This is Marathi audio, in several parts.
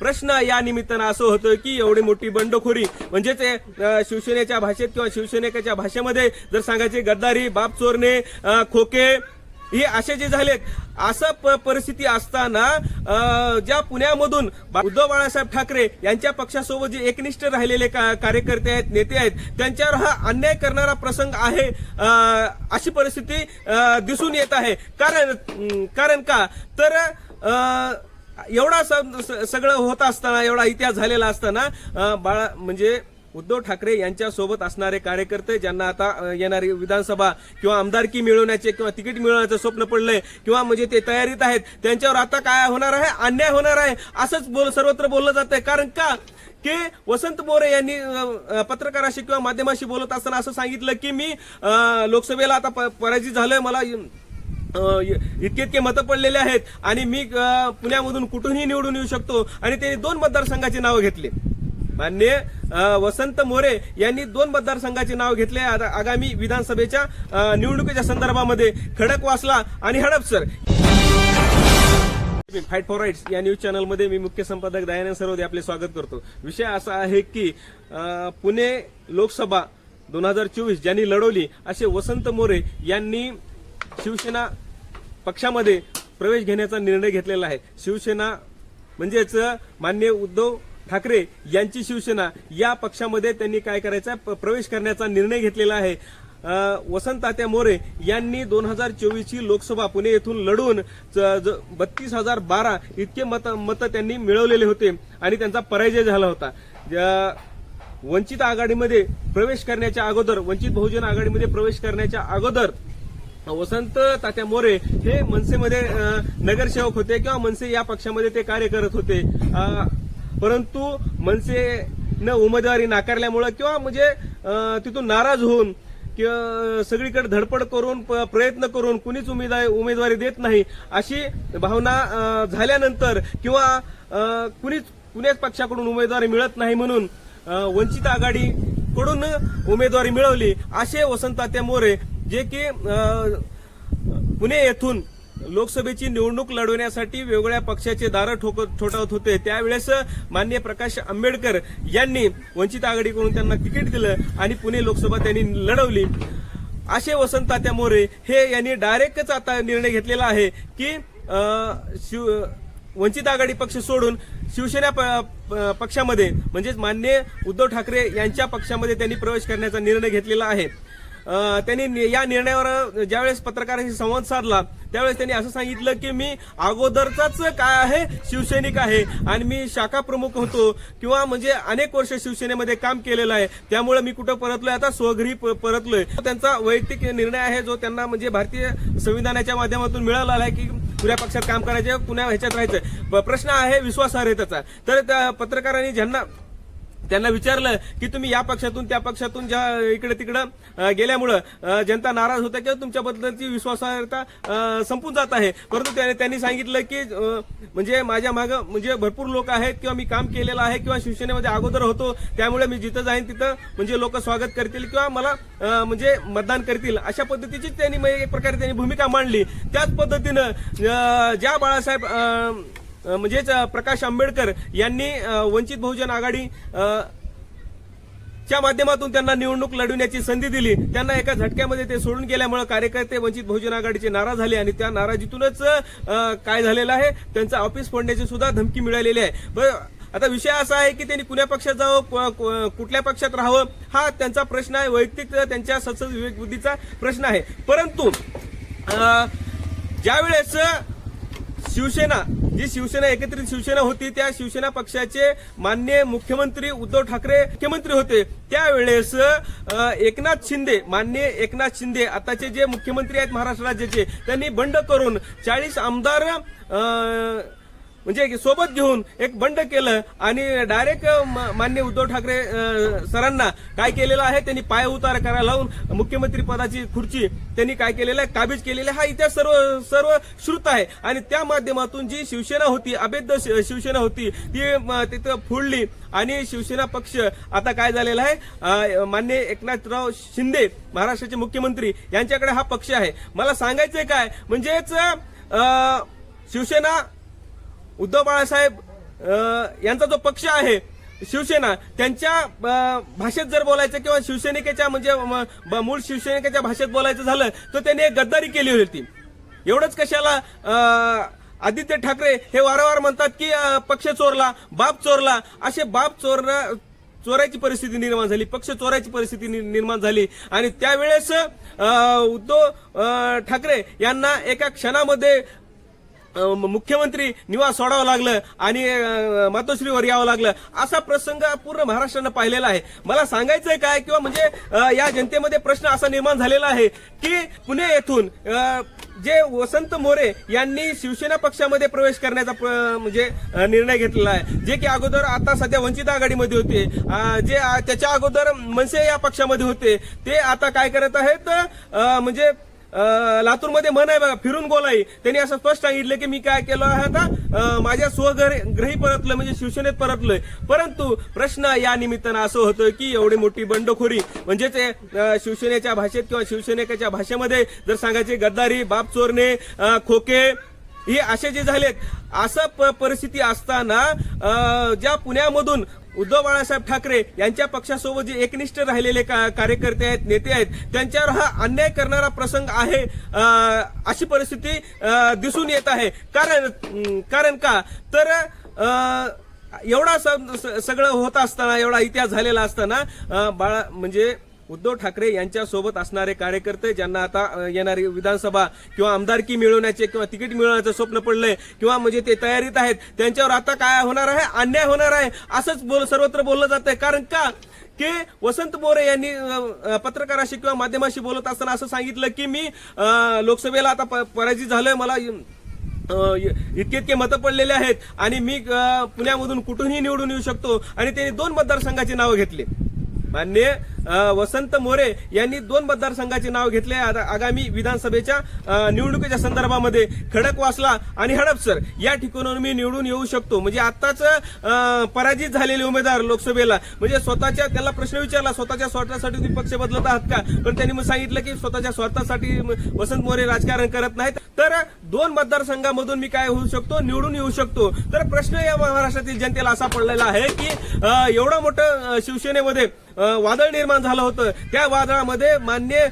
प्रश्न या निमित्तानं असं होतं की एवढी मोठी बंडखोरी म्हणजेच शिवसेनेच्या भाषेत किंवा शिवसेनेकाच्या भाषेमध्ये जर सांगायचे गद्दारी बाप चोरणे खोके हे असे जे झालेत असं प- परिस्थिती असताना ज्या पुण्यामधून बा- उद्धव बाळासाहेब ठाकरे यांच्या पक्षासोबत जे एकनिष्ठ राहिलेले का- कार्यकर्ते आहेत नेते आहेत त्यांच्यावर हा अन्याय करणारा प्रसंग आहे अशी परिस्थिती दिसून येत आहे. कारण कारण का? तर एवढा स- सगळं होत असताना एवढा इतिहास झालेला असताना बाळा म्हणजे उद्धव ठाकरे यांच्यासोबत असणारे कार्यकर्ते ज्यांना आता येणारी विधानसभा किंवा आमदारकी मिळवण्याचे किंवा तिकीट मिळवण्याचं स्वप्न पडलंय किंवा म्हणजे ते तयारीत आहेत त्यांच्यावर आता काय होणार आहे? अन्याय होणार आहे? असंच बोल सर्वत्र बोललं जात आहे कारण का? की वसंत मोरे यांनी पत्रकाराशी किंवा माध्यमाशी बोलत असताना असं सांगितलं की मी लोकसभेला आता प- पराजित झालोय. मला इतके इतके मतं पडलेले आहेत आणि मी पुण्यामधून कुठूनही निवडून येऊ शकतो. आणि त्यांनी दोन मतदारसंघाचे नावं घेतले. मान्य वसंत मोरे यांनी दोन मतदारसंघाचे नाव घेतले आता आगामी विधानसभेच्या निवडणुकीच्या संदर्भामध्ये खडकवासला आणि हडपसर फाईट फॉर राईट्स या न्यूज चॅनलमध्ये मी मुख्य संपादक दयानंद सरोदे आपले स्वागत करतो. विषय असा आहे की पुणे लोकसभा दोन हजार चोवीस ज्यांनी लढवली असे वसंत मोरे यांनी शिवसेना पक्षामध्ये प्रवेश घेण्याचा निर्णय घेतलेला आहे. शिवसेना म्हणजेच मान्य उद्धव ठाकरे यांची शिवसेना या पक्षामध्ये त्यांनी काय करायचा प्रवेश करण्याचा निर्णय घेतलेला आहे. वसंत तात्या मोरे यांनी दोन हजार चोवीसची लोकसभा पुणे येथून लढून बत्तीस हजार बारा इतके मत मतं त्यांनी मिळवलेले होते आणि त्यांचा पराजय झाला होता. वंचित आघाडीमध्ये प्रवेश करण्याच्या अगोदर वंचित बहुजन आघाडीमध्ये प्रवेश करण्याच्या अगोदर वसंत तात्या मोरे हे मनसेमध्ये नगरसेवक होते किंवा मनसे या पक्षामध्ये ते कार्य करत होते. परंतु मनसे न उमेदवारी नाकारल्यामुळं किंवा म्हणजे तिथून नाराज होऊन किंवा सगळीकडे धडपड करून प- प्रयत्न करून कुणीच उमेदवारी उमेदवारी देत नाही अशी भावना झाल्यानंतर किंवा कुणीच कुण्याच पक्षाकडून उमेदवारी मिळत नाही म्हणून वंचित आघाडीकडून उमेदवारी मिळवली असे वसंत मोरे जे की पुणे येथून लोकसभेची निवडणूक लढवण्यासाठी वेगवेगळ्या पक्षाचे दारं ठोक- ठोठावत होते. त्यावेळेस मान्य प्रकाश आंबेडकर यांनी वंचित आघाडीकडून त्यांना तिकीट दिलं आणि पुणे लोकसभा त्यांनी लढवली. असे वसंत तात्या मोरे हे यांनी डायरेक्टच आता निर्णय घेतलेला आहे की शिव वंचित आघाडी पक्ष सोडून शिवसेना प- प- पक्षामध्ये म्हणजेच मान्य उद्धव ठाकरे यांच्या पक्षामध्ये त्यांनी प्रवेश करण्याचा निर्णय घेतलेला आहे. त्यांनी या निर्णयावर ज्यावेळेस पत्रकारांशी संवाद साधला त्यावेळेस त्यांनी असं सांगितलं की मी अगोदरचाच काय आहे शिवसैनिक आहे. आणि मी शाखा प्रमुख होतो. किंवा म्हणजे अनेक वर्ष शिवसेनेमध्ये काम केलेलं आहे. त्यामुळे मी कुठं परतलोय? आता स्वघरी प- परतलोय. त्यांचा वैयक्तिक निर्णय आहे जो त्यांना म्हणजे भारतीय संविधानाच्या माध्यमातून मिळाला आहे की कुण्या पक्षात काम करायचं कुण्या ह्याच्यात राहायचं प- प्रश्न आहे विश्वासार्हतेचा. तर त्या पत्रकारांनी ज्यांना त्यांना विचारलं की तुम्ही या पक्षातून त्या पक्षातून ज्या इकडे तिकडं गेल्यामुळं जनता नाराज होत्या किंवा तुमच्याबद्दलची विश्वासार्हता संपून जात आहे. परंतु त्याने त्यांनी सांगितलं की म्हणजे माझ्या मागं म्हणजे भरपूर लोक आहेत किंवा मी काम केलेलं आहे किंवा शिवसेनेमध्ये अगोदर होतो त्यामुळे मी जिथं जाईन तिथं म्हणजे लोक स्वागत करतील किंवा मला म्हणजे मतदान करतील. अशा पद्धतीची त्यांनी एक प्रकारे त्यांनी भूमिका मांडली. त्याच पद्धतीनं ज्या बाळासाहेब म्हणजेच प्रकाश आंबेडकर यांनी वंचित बहुजन आघाडी च्या माध्यमातून त्यांना निवडणूक लढविण्याची संधी दिली. त्यांना एका झटक्यामध्ये ते सोडून गेल्यामुळे कार्यकर्ते वंचित बहुजन आघाडीचे नाराज झाले आणि त्या नाराजीतूनच काय झालेलं आहे त्यांचं ऑफिस फोडण्याची सुद्धा धमकी मिळालेली आहे. बरं, आता विषय असा आहे की त्यांनी कुण्या पक्षात जावं कुठल्या पक्षात राहावं हा त्यांचा प्रश्न आहे. वैयक्तिक त्यांच्या सत्सद विवेक बुद्धीचा प्रश्न आहे. परंतु ज्यावेळेस शिवसेना जी शिवसेना एकत्रित शिवसेना होती त्या शिवसेना पक्षाचे मान्य मुख्यमंत्री उद्धव ठाकरे मुख्यमंत्री होते. त्यावेळेस एकनाथ शिंदे मान्य एकनाथ शिंदे आताचे जे मुख्यमंत्री आहेत महाराष्ट्र राज्याचे त्यांनी बंड करून चाळीस आमदार म्हणजे सोबत घेऊन एक बंड केलं आणि डायरेक्ट मान्य उद्धव ठाकरे सरांना काय केलेलं आहे त्यांनी पाय उतार करायला लावून मुख्यमंत्री पदाची खुर्ची त्यांनी काय केलेलं आहे काबीज केलेला आहे. हा इतिहास सर्व सर्व श्रुत आहे आणि त्या माध्यमातून जी शिवसेना होती अभेद्य शि- शिवसेना होती ती तिथं फोडली आणि शिवसेना पक्ष आता काय झालेला आहे मान्य एकनाथराव शिंदे महाराष्ट्राचे मुख्यमंत्री यांच्याकडे हा पक्ष आहे मला सांगायचंय काय म्हणजेच शिवसेना उद्धव बाळासाहेब यांचा जो पक्ष आहे शिवसेना त्यांच्या भाषेत जर बोलायचं किंवा शिवसैनिकेच्या म्हणजे म- ब- मूळ शिवसैनिकाच्या भाषेत बोलायचं झालं तर त्यांनी एक गद्दारी केली होती एवढंच कशाला आदित्य ठाकरे हे वारंवार म्हणतात की पक्ष चोरला बाप चोरला असे बाप चोर चोरायची परिस्थिती निर्माण झाली पक्ष चोरायची परिस्थिती निर्माण झाली. आणि त्यावेळेस उद्धव ठाकरे यांना एका क्षणामध्ये मुख्यमंत्री निवास सोडावं लागलं आणि मातोश्रीवर यावं लागलं. असा प्रसंग पूर्ण महाराष्ट्रानं पाहिलेला आहे. मला सांगायचंय काय किंवा म्हणजे या जनतेमध्ये प्रश्न असा निर्माण झालेला आहे की पुणे येथून जे वसंत मोरे यांनी शिवसेना पक्षामध्ये प्रवेश करण्याचा म्हणजे निर्णय घेतलेला आहे. जे की अगोदर आता सध्या वंचित आघाडीमध्ये होते. जे त्याच्या अगोदर मनसे या पक्षामध्ये होते. ते आता काय करत आहेत म्हणजे लातूरमध्ये म्हण आहे बघा फिरून गोलाई त्यांनी असं स्पष्ट सांगितलं की मी काय केलं आहे आता? माझ्या माझ्या स्वग्रही परतलं म्हणजे शिवसेनेत परतलोय. परंतु प्रश्न या निमित्तानं असं होतं की एवढी मोठी बंडखोरी म्हणजे ते शिवसेनेच्या भाषेत किंवा शिवसेनेच्या भाषेमध्ये जर सांगायचे गद्दारी बाप चोरणे खोके हे असे जे झालेत असं प- परिस्थिती असताना ज्या पुण्यामधून उद्धव बाळासाहेब ठाकरे यांच्या पक्षासोबत जे एकनिष्ठ राहिलेले का- कार्यकर्ते आहेत नेते आहेत त्यांच्यावर हा अन्याय करणारा प्रसंग आहे अशी परिस्थिती दिसून येत आहे. कारण कारण का? तर एवढा स- सगळं होत असताना एवढा इतिहास झालेला असताना बाळा म्हणजे उद्धव ठाकरे यांच्यासोबत असणारे कार्यकर्ते ज्यांना आता येणारी विधानसभा किंवा आमदारकी मिळवण्याचे किंवा तिकीट मिळवण्याचं स्वप्न पडलंय किंवा म्हणजे ते तयारीत आहेत त्यांच्यावर आता काय होणार आहे? अन्याय होणार आहे? असंच बोल सर्वत्र बोललं जात आहे कारण का? की वसंत मोरे यांनी पत्रकाराशी किंवा माध्यमाशी बोलत असताना असं सांगितलं की मी लोकसभेला आता प- पराजित झालोय. मला इतके इतके मतं पडलेले आहेत आणि मी पुण्यामधून कुठूनही निवडून येऊ शकतो. आणि त्यांनी दोन मतदारसंघाची नावं घेतली. मान्य वसंत मोरे यांनी दोन मतदारसंघाचे नाव घेतले. आता आगामी विधानसभेच्या निवडणुकीच्या संदर्भामध्ये खडकवासला आणि हडपसर या ठिकाणून मी निवडून येऊ शकतो. म्हणजे आताच पराजित झालेले उमेदवार लोकसभेला. म्हणजे स्वतःच्या त्याला प्रश्न विचारला स्वतःच्या स्वार्थासाठी तुम्ही पक्ष बदलत आहात का? पण त्यांनी मग सांगितलं की स्वतःच्या स्वार्थासाठी वसंत मोरे राजकारण करत नाहीत. तर दोन मतदारसंघामधून मी काय होऊ शकतो? निवडून येऊ शकतो. तर प्रश्न या महाराष्ट्रातील जनतेला असा पडलेला आहे की एवढं मोठं शिवसेनेमध्ये वादळ निर्माण झालं होतं. त्या वादळामध्ये मान्य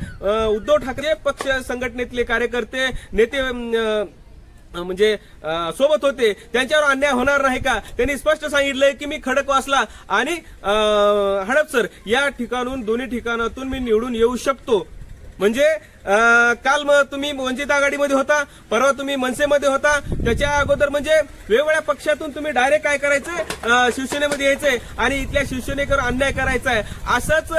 उद्धव ठाकरे पक्ष संघटनेतले कार्यकर्ते नेते म्हणजे सोबत होते. त्यांच्यावर अन्याय होणार नाही का? त्यांनी स्पष्ट सांगितलंय की मी खडकवासला आणि हडप हडपसर या ठिकाणून दोन्ही ठिकाणातून मी निवडून येऊ शकतो. म्हणजे काल मग तुम्ही वंचित आघाडीमध्ये होता परवा तुम्ही मनसेमध्ये होता. त्याच्या अगोदर म्हणजे वेगवेगळ्या पक्षातून तुम्ही डायरेक्ट काय करायचं? शिवसेनेमध्ये यायचंय आणि इथल्या शिवसेनेकर अन्याय करायचा आहे असंच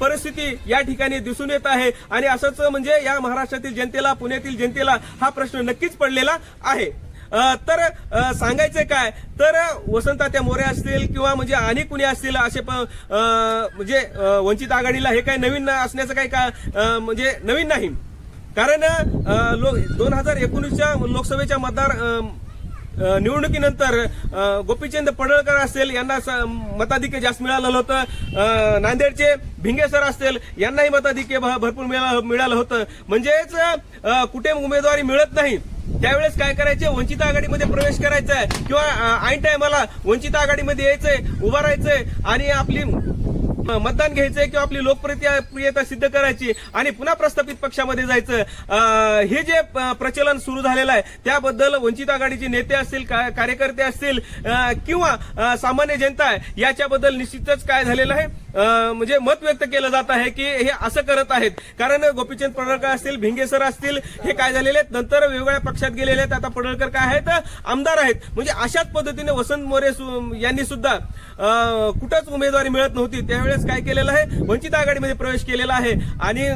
परिस्थिती या ठिकाणी दिसून येत आहे. आणि असंच म्हणजे या महाराष्ट्रातील जनतेला पुण्यातील जनतेला हा प्रश्न नक्कीच पडलेला आहे. तर सांगायचं काय? तर वसंतात्या मोरे असतील किंवा म्हणजे आणि कुणी असतील असे प- म्हणजे वंचित आघाडीला हे काही नवीन असण्याचं काही का म्हणजे नवीन नाही. कारण लो दोन हजार एकोणीसच्या लोकसभेच्या मतदार निवडणुकीनंतर गोपीचंद पडळकर असतील यांना स- मताधिक्य जास्त मिळालं होतं. नांदेडचे भिंगे सर असतील यांनाही मताधिक्य भ- भरपूर मिळालं मिळालं होतं. म्हणजेच कुठे उमेदवारी मिळत नाही. त्यावेळेस काय करायचे? वंचित आघाडीमध्ये प्रवेश करायचा आहे. किंवा ऐन टायमाला वंचित आघाडीमध्ये यायचंय उभं राहायचंय. आणि आपली मतदान घ्यायचंय किंवा आपली लोकप्रियता प्रियता सिद्ध करायची आणि पुन्हा प्रस्थापित पक्षामध्ये जायचं. हे जे प्रचलन सुरू झालेलं आहे त्याबद्दल वंचित आघाडीचे नेते असतील का- कार्यकर्ते असतील किंवा सामान्य जनता आहे याच्याबद्दल निश्चितच काय झालेलं आहे? म्हणजे मत व्यक्त केलं जात आहे की हे असं करत आहेत. कारण गोपीचंद पडळकर असतील भिंगेसर असतील हे काय झालेले आहेत? नंतर वेगवेगळ्या पक्षात गेलेले आहेत. आता पडळकर काय आहेत? आमदार आहेत. म्हणजे अशाच पद्धतीने वसंत मोरे सु- यांनी सुद्धा कुठंच उमेदवारी मिळत नव्हती. त्यावेळेस काय केलेलं आहे? वंचित आघाडीमध्ये प्रवेश केलेला आहे. आणि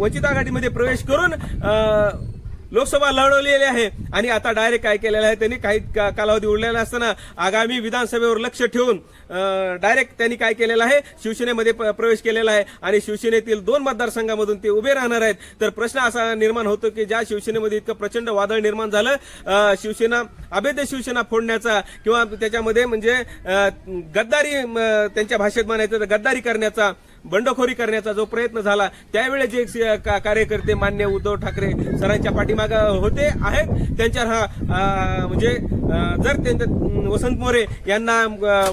वंचित आघाडीमध्ये प्रवेश करून लोकसभा लढवलेली आहे. आणि आता डायरेक्ट काय केलेलं आहे त्यांनी काही का- कालावधी उरलेला असताना आगामी विधानसभेवर लक्ष ठेवून डायरेक्ट त्यांनी काय केलेलं आहे? शिवसेनेमध्ये प- प्रवेश केलेला आहे. आणि शिवसेनेतील दोन मतदारसंघामधून ते उभे राहणार आहेत. तर प्रश्न असा निर्माण होतो की ज्या शिवसेनेमध्ये इतकं प्रचंड वादळ निर्माण झालं शिवसेना अभेद्य शिवसेना फोडण्याचा किंवा त्याच्यामध्ये म्हणजे गद्दारी त्यांच्या भाषेत म्हणायचं तर गद्दारी करण्याचा बंडखोरी करण्याचा जो प्रयत्न झाला त्यावेळेस जे का- कार्यकर्ते मान्य उद्धव ठाकरे सरांच्या पाठीमाग होते आहेत त्यांच्यावर हा म्हणजे जर त्यांच्या वसंत मोरे यांना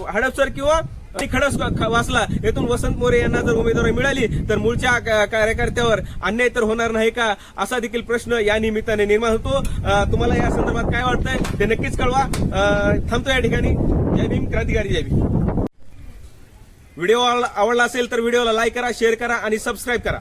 हडपसर किंवा आणि खडस वाचला येथून वसंत मोरे यांना जर उमेदवारी मिळाली तर मूळच्या कार्यकर्त्यावर अन्याय तर होणार नाही का असा देखील प्रश्न या निमित्ताने निर्माण होतो. तुम्हाला या संदर्भात काय वाटतंय ते नक्कीच कळवा. थांबतो या ठिकाणी. जय भीम क्रांतिकारी जय भीम. व्हिडिओ आवडला असेल तर व्हिडिओला लाईक करा शेअर करा आणि सबस्क्राईब करा.